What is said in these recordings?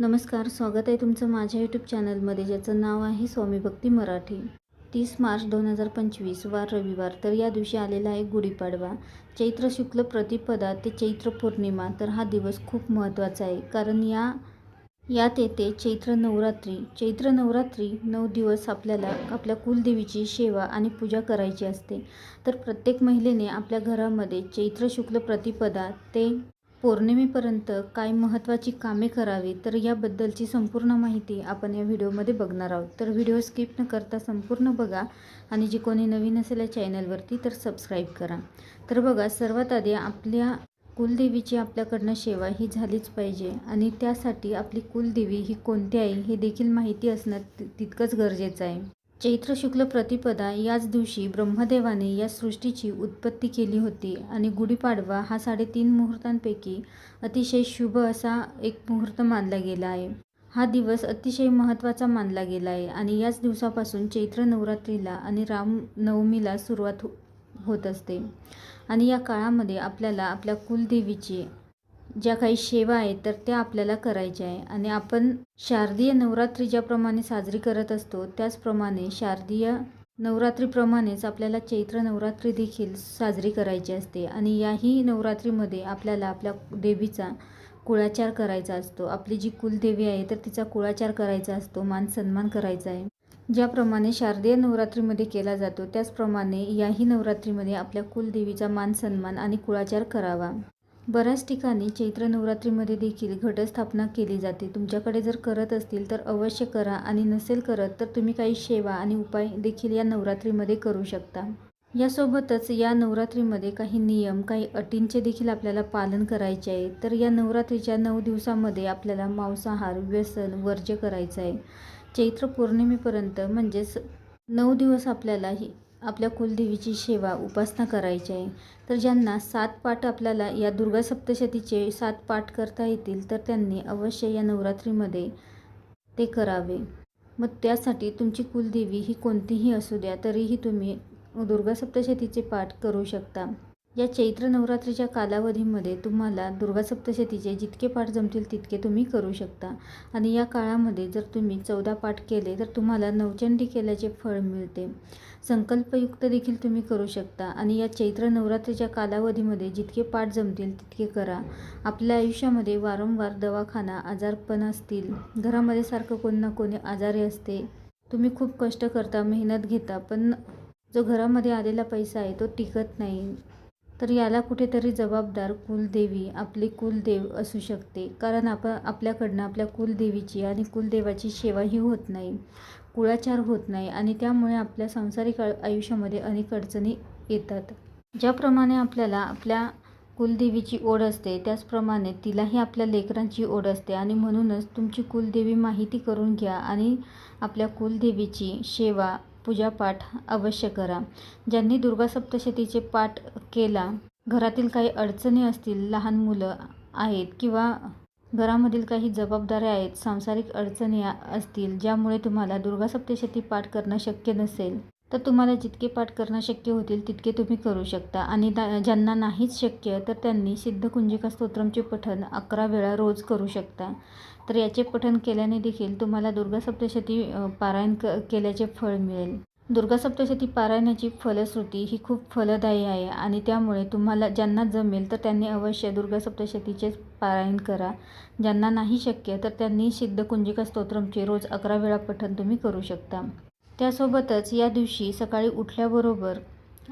नमस्कार स्वागत आहे तुमचं माझ्या यूट्यूब चॅनलमध्ये ज्याचं नाव आहे स्वामी भक्ती मराठी. तीस मार्च दोन हजार पंचवीस वार रविवार तर या दिवशी आलेला आहे गुढीपाडवा. चैत्र शुक्ल प्रतिपदा ते चैत्र पौर्णिमा तर हा दिवस खूप महत्त्वाचा आहे. कारण या यात येते चैत्र नवरात्री. चैत्र नवरात्री नऊ दिवस आपल्याला आपल्या कुलदेवीची सेवा आणि पूजा करायची असते. तर प्रत्येक महिलेने आपल्या घरामध्ये चैत्र शुक्ल प्रतिपदा ते पौर्णिमेपर्यंत काय महत्त्वाची कामे करावी तर याबद्दलची संपूर्ण माहिती आपण या व्हिडिओमध्ये बघणार आहोत. तर व्हिडिओ स्किप न करता संपूर्ण बघा आणि जे कोणी नवीन असेल या चॅनलवरती तर सबस्क्राईब करा. तर बघा सर्वात आधी आपल्या कुलदेवीची आपल्याकडनं सेवा ही झालीच पाहिजे आणि त्यासाठी आपली कुलदेवी ही कोणती आहे हे देखील माहिती असणं तितकंच गरजेचं आहे. चैत्र शुक्ल प्रतिपदा याच दिवशी ब्रह्मदेवाने या सृष्टीची उत्पत्ती केली होती आणि गुढीपाडवा हा साडेतीन मुहूर्तांपैकी अतिशय शुभ असा एक मुहूर्त मानला गेला आहे. हा दिवस अतिशय महत्त्वाचा मानला गेला आहे आणि याच दिवसापासून चैत्र नवरात्रीला आणि रामनवमीला सुरुवात हो होत असते. आणि या काळामध्ये आपल्याला आपल्या कुलदेवीची ज्या काही सेवा आहेत तर त्या आपल्याला करायच्या आहे. आणि आपण शारदीय नवरात्री ज्याप्रमाणे साजरी करत असतो त्याचप्रमाणे शारदीय नवरात्रीप्रमाणेच आपल्याला चैत्र नवरात्री देखील साजरी करायची असते. आणि याही नवरात्रीमध्ये आपल्याला आपल्या देवीचा कुळाचार करायचा असतो. आपली जी कुलदेवी आहे तर तिचा कुळाचार करायचा असतो मान सन्मान करायचा आहे. ज्याप्रमाणे शारदीय नवरात्रीमध्ये केला जातो त्याचप्रमाणे याही नवरात्रीमध्ये आपल्या कुलदेवीचा मान सन्मान आणि कुळाचार करावा. बऱ्याच ठिकाणी चैत्र नवरात्रीमध्ये देखील घटस्थापना केली जाते. तुमच्याकडे जर करत असतील तर अवश्य करा आणि नसेल करत तर तुम्ही काही सेवा आणि उपाय देखील या नवरात्रीमध्ये करू शकता. यासोबतच या नवरात्रीमध्ये काही नियम काही अटींचे देखील आपल्याला पालन करायचे आहे. तर या नवरात्रीच्या नऊ दिवसामध्ये आपल्याला मांसाहार व्यसन वर्ज्य करायचं आहे. चैत्र पौर्णिमेपर्यंत म्हणजेच नऊ दिवस आपल्याला ही आपल्या कुलदेवीची सेवा उपासना करायची आहे. तर ज्यांना सात पाठ आपल्याला या दुर्गा सप्तशतीचे सात पाठ करता येतील तर त्यांनी अवश्य या नवरात्रीमध्ये ते करावे. मग त्यासाठी तुमची कुलदेवी ही कोणतीही असू द्या तरीही तुम्ही दुर्गा सप्तशतीचे पाठ करू शकता. या चैत्र नवरात्रीच्या कालावधीमध्ये तुम्हाला दुर्गा सप्तशतीचे जितके पाठ जमतील तितके तुम्ही करू शकता. आणि या काळामध्ये जर तुम्ही चौदा पाठ केले तर तुम्हाला नवचंडी केल्याचे फळ मिळते. संकल्पयुक्त देखील तुम्ही करू शकता. आणि या चैत्र नवरात्रीच्या कालावधीमध्ये जितके पाठ जमतील तितके करा. आपल्या आयुष्यामध्ये वारंवार दवाखाना आजारपण असतील. घरामध्ये सारखं कोणी ना कोणी आजारी असते. तुम्ही खूप कष्ट करता मेहनत घेता पण जो घरामध्ये आलेला पैसा आहे तो टिकत नाही. तर याला कुठेतरी जबाबदार कुलदेवी आपली कुलदेव असू शकते. कारण आपण आपल्याकडनं आपल्या कुलदेवीची आणि कुलदेवाची सेवाही होत नाही कुळाचार होत नाही आणि त्यामुळे आपल्या सांसारिक आयुष्यामध्ये अनेक अडचणी येतात. ज्याप्रमाणे आपल्याला आपल्या कुलदेवीची ओढ असते त्याचप्रमाणे तिलाही आपल्या लेकरांची ओढ असते आणि म्हणूनच तुमची कुलदेवी माहिती करून घ्या आणि आपल्या कुलदेवीची सेवा पूजापाठ अवश्य करा. ज्यांनी दुर्गा सप्तशतीचे पाठ केला घरातील काही अडचणी असतील लहान मुलं आहेत किंवा घरामधील काही जबाबदाऱ्या आहेत सांसारिक अडचणी असतील ज्यामुळे तुम्हाला दुर्गा सप्तशती पाठ करणं शक्य नसेल. तर तुम्हाला जितके पाठ करणं शक्य होतील तितके तुम्ही करू शकता. आणि दा ज्यांना नाहीच शक्य तर त्यांनी सिद्धकुंजिका स्तोत्रमचे पठण अकरा वेळा रोज करू शकता. तर याचे पठण केल्याने देखील तुम्हाला दुर्गा सप्तशती पारायण क केल्याचे फळ मिळेल. दुर्गा सप्तशती पारायणाची फलश्रुती ही खूप फलदायी आहे आणि त्यामुळे तुम्हाला ज्यांना जमेल तर त्यांनी अवश्य दुर्गा सप्तशतीचे पारायण करा. ज्यांना नाही शक्य तर त्यांनी सिद्धकुंजिका स्तोत्रमचे रोज अकरा वेळा पठण तुम्ही करू शकता. त्यासोबतच या दिवशी सकाळी उठल्याबरोबर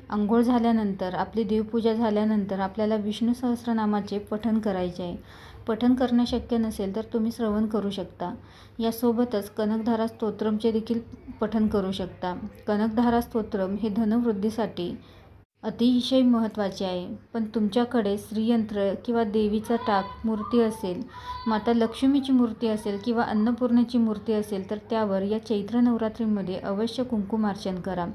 आंघोळ झाल्यानंतर आपली देवपूजा झाल्यानंतर आपल्याला विष्णू सहस्रनामाचे पठण करायचे आहे. पठण करणं शक्य नसेल तर तुम्ही श्रवण करू शकता. यासोबतच कनकधारा स्तोत्रमचे देखील पठण करू शकता. कनकधारा स्तोत्रम हे धनवृद्धीसाठी अतिशय महत्त्वाचे आहे. पण तुमच्याकडे श्रीयंत्र किंवा देवीचा टाक मूर्ती असेल माता लक्ष्मीची मूर्ती असेल किंवा अन्नपूर्णेची मूर्ती असेल तर त्यावर या चैत्र नवरात्रीमध्ये अवश्य कुंकुमार्चन करा.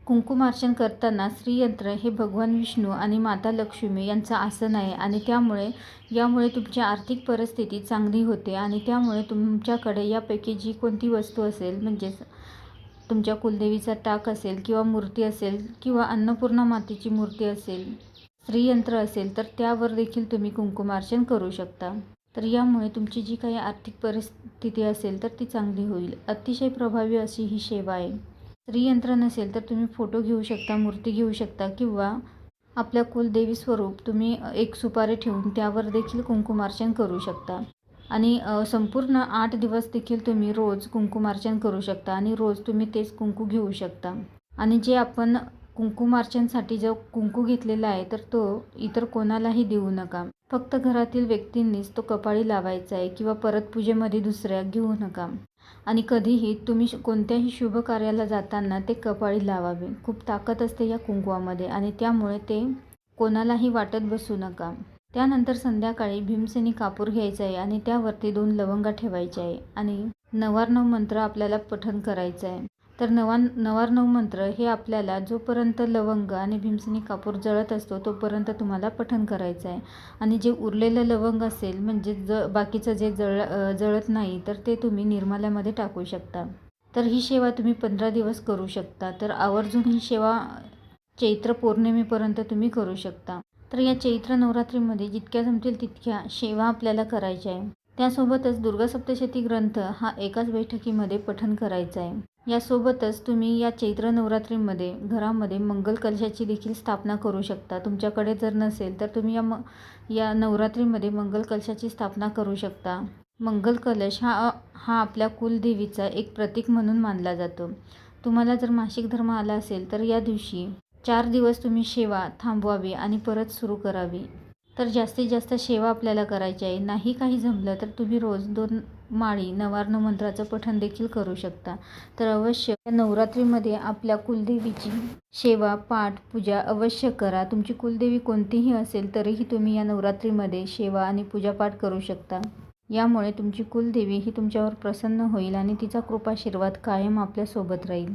कुंकुमार्चन करताना श्रीयंत्र हे भगवान विष्णू आणि माता लक्ष्मी यांचं आसन आहे आणि त्यामुळे यामुळे तुमची आर्थिक परिस्थिती चांगली होते आणि त्यामुळे तुमच्याकडे यापैकी जी कोणती वस्तू असेल म्हणजेच तुमच्या कुलदेवीचा टाक असेल किंवा मूर्ती असेल किंवा अन्नपूर्णा मातेची मूर्ती असेल स्त्रीयंत्र असेल तर त्यावर देखील तुम्ही कुंकुमार्चन करू शकता. तर यामुळे तुमची जी काही आर्थिक परिस्थिती असेल तर ती चांगली होईल. अतिशय प्रभावी अशी ही सेवा आहे. स्त्रीयंत्र नसेल तर तुम्ही फोटो घेऊ शकता मूर्ती घेऊ शकता किंवा आपल्या कुलदेवी स्वरूप तुम्ही एक सुपारी ठेवून त्यावर देखील कुंकुमार्चन करू शकता. आणि संपूर्ण आठ दिवस देखील तुम्ही रोज कुंकुमार्चन करू शकता आणि रोज तुम्ही तेच कुंकू घेऊ शकता. आणि जे आपण कुंकुमार्चनसाठी जो कुंकू घेतलेला आहे तर तो इतर कोणालाही देऊ नका. फक्त घरातील व्यक्तींनीच तो कपाळी लावायचा आहे किंवा परत पूजेमध्ये दुसऱ्या घेऊ नका. आणि कधीही तुम्ही श- कोणत्याही शुभ कार्याला जाताना ते कपाळी लावावे. खूप ताकद असते या कुंकवामध्ये आणि त्यामुळे ते कोणालाही वाटत बसू नका. त्यानंतर संध्याकाळी भीमसेनी कापूर घ्यायचा आहे आणि त्यावरती दोन लवंगा ठेवायचे आहे आणि नवारनव मंत्र आपल्याला पठन करायचं आहे तर नवा नवारनव मंत्र हे आपल्याला जोपर्यंत लवंग आणि भीमसेनी कापूर जळत असतो तोपर्यंत तुम्हाला पठन करायचं आहे आणि जे उरलेलं लवंग असेल म्हणजे ज बाकीचं जे जळ जळत नाही तर ते तुम्ही निर्माल्यामध्ये टाकू शकता. तर ही सेवा तुम्ही पंधरा दिवस करू शकता. तर आवर्जून ही सेवा चैत्र पौर्णिमेपर्यंत तुम्ही करू शकता. तर या चैत्र नवरात्रीमध्ये जितक्या जमतील तितक्या सेवा आपल्याला करायच्या आहे. त्यासोबतच दुर्गा सप्तशती ग्रंथ हा एकाच बैठकीमध्ये पठन करायचा आहे. यासोबतच तुम्ही या चैत्र नवरात्रीमध्ये घरामध्ये मंगल कलशाची देखील स्थापना करू शकता. तुमच्याकडे जर नसेल तर तुम्ही या म या नवरात्रीमध्ये मंगल कलशाची स्थापना करू शकता. मंगल कलश हा हा आपल्या कुलदेवीचा एक प्रतीक म्हणून मानला जातो. तुम्हाला जर मासिक धर्म आला असेल तर या दिवशी चार दिवस तुम्ही सेवा थांबवावी आणि परत सुरू करावी. तर जास्तीत जास्त सेवा आपल्याला करायची आहे. नाही काही जमलं तर तुम्ही रोज दोन माळी नवार्ण मंत्राचं पठण देखील करू शकता. तर अवश्य या नवरात्रीमध्ये आपल्या कुलदेवीची सेवा पाठ पूजा अवश्य करा. तुमची कुलदेवी कोणतीही असेल तरीही तुम्ही या नवरात्रीमध्ये सेवा आणि पूजापाठ करू शकता. यामुळे तुमची कुलदेवी ही तुमच्यावर प्रसन्न होईल आणि तिचा कृपाशीर्वाद कायम आपल्यासोबत राहील.